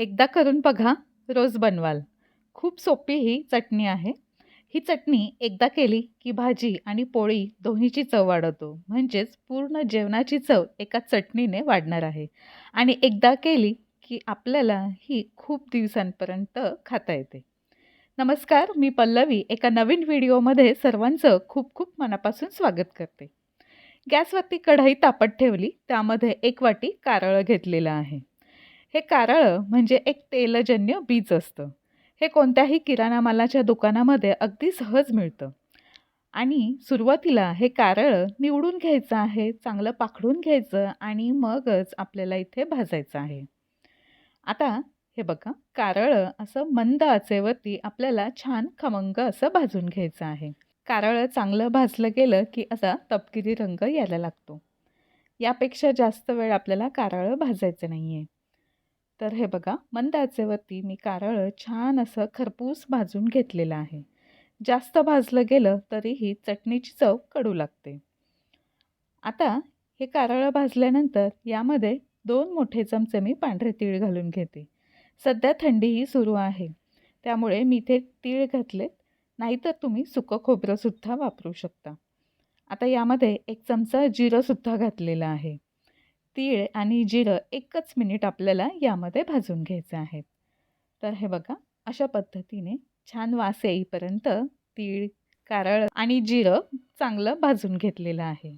एकदा करून बघा रोज बनवाल. खूप सोपी ही चटणी आहे. ही चटणी एकदा केली की भाजी आणि पोळी दोन्हीची चव वाढवतो. म्हणजेच पूर्ण जेवणाची चव एका चटणीने वाढणार आहे. आणि एकदा केली की आपल्याला ही खूप दिवसांपर्यंत खाता येते. नमस्कार मी पल्लवी. एका नवीन व्हिडिओमध्ये सर्वांचं खूप खूप मनापासून स्वागत करते. गॅसवरती कढई तापत ठेवली त्यामध्ये एक वाटी कारळं घेतलेलं आहे. हे कारळं म्हणजे एक तेलजन्य बीज असतं. हे कोणत्याही किराणा मालाच्या दुकानामध्ये अगदी सहज मिळतं. आणि सुरुवातीला हे कारळं निवडून घ्यायचं आहे चांगलं पाखडून घ्यायचं आणि मगच आपल्याला इथे भाजायचं आहे. आता हे बघा कारळं असं मंद आचेवरती आपल्याला छान खमंग असं भाजून घ्यायचं आहे. कारळं चांगलं भाजलं गेलं की असा तपकिरी रंग यायला लागतो. यापेक्षा जास्त वेळ आपल्याला कारळं भाजायचं नाही आहे तर हे बघा मंद आचेवरती मी कारळं छान असं खरपूस भाजून घेतलेलं आहे. जास्त भाजलं गेलं तरीही चटणीची चव कडू लागते. आता हे कारळं भाजल्यानंतर यामध्ये दोन मोठे चमचे मी पांढरे तीळ घालून घेते. सध्या थंडीही सुरू आहे. त्यामुळे मी इथे तीळ घातलेत. नाहीतर तुम्ही सुकं खोबरंसुद्धा वापरू शकता. आता यामध्ये एक चमचा जिरंसुद्धा घातलेला आहे. तीळ आणि जिरं एकच मिनिट आपल्याला यामध्ये भाजून घ्यायचं आहे तर हे बघा अशा पद्धतीने छान वास येईपर्यंत तीळ कारळ आणि जिरं चांगलं भाजून घेतलेलं आहे.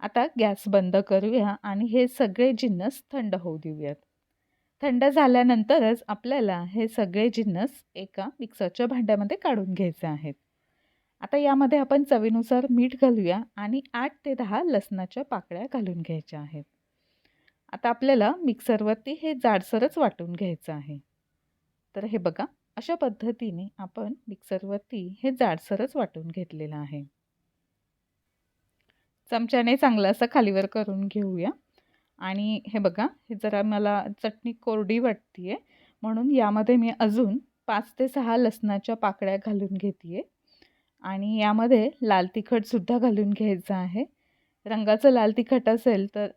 आता गॅस बंद करूया आणि हे सगळे जिन्नस थंड होऊ देऊयात. थंड झाल्यानंतरच आपल्याला हे सगळे जिन्नस एका मिक्सरच्या भांड्यामध्ये काढून घ्यायचे आहेत. आता यामध्ये आपण चवीनुसार मीठ घालूया आणि आठ ते दहा लसणाच्या पाकळ्या घालून घ्यायच्या आहेत. आता आपल्याला मिक्सरवरती हे जाडसरच वाटून घ्यायचं आहे. तर हे बघा अशा पद्धतीने आपण मिक्सरवरती हे जाडसरच वाटून घेतलेलं आहे. चमच्याने चांगलं असं खालीवर करून घेऊया. आणि हे बघा हे जरा मला चटणी कोरडी वाटते आहे म्हणून यामध्ये मी अजून पाच ते सहा लसणाच्या पाकळ्या घालून घेते आहे आणि यामध्ये लाल तिखटसुद्धा घालून घ्यायचं आहे. रंगाचं लाल तिखट असेल तर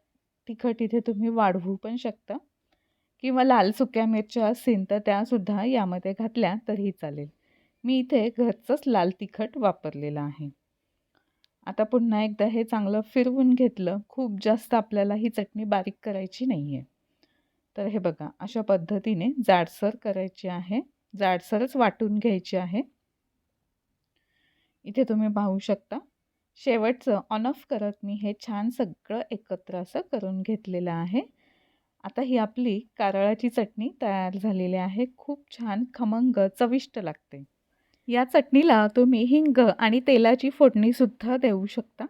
तिखट इथे तुम्ही वाढवू पण शकता. किंवा लाल सुक्या मिरच्या असतील तर त्यासुद्धा यामध्ये घातल्या तरीही चालेल. मी इथे घरचंच लाल तिखट वापरलेलं आहे. आता पुन्हा एकदा हे चांगलं फिरवून घेतलं खूप जास्त आपल्याला ही चटणी बारीक करायची नाही आहे तर हे बघा अशा पद्धतीने जाडसर करायची आहे. जाडसरच वाटून घ्यायची आहे. इथे तुम्ही पाहू शकता. शेवटचं ऑन ऑफ करत मी हे छान सगळं एकत्र असं करून घेतलेलं आहे. आता ही आपली कारळाची चटणी तयार झालेली आहे. खूप छान खमंग चविष्ट लागते. या चटणीला तुम्ही हिंग आणि तेलाची फोडणीसुद्धा देऊ शकता.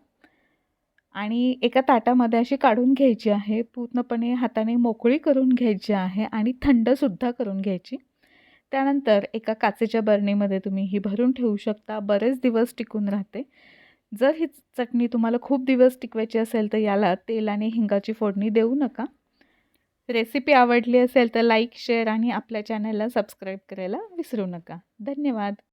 आणि एका ताटामध्ये अशी काढून घ्यायची आहे. पूर्णपणे हाताने मोकळी करून घ्यायची आहे आणि थंडसुद्धा करून घ्यायची. त्यानंतर एका काचेच्या बरणीमध्ये तुम्ही ही भरून ठेवू शकता. बरेच दिवस टिकून राहते. जर ही चटणी तुम्हाला खूप दिवस टिकवायची असेल तर याला तेल आणि हिंगाची फोडणी देऊ नका. रेसिपी आवडली असेल तर लाईक शेअर आणि आपल्या चॅनलला सबस्क्राईब करायला विसरू नका. धन्यवाद.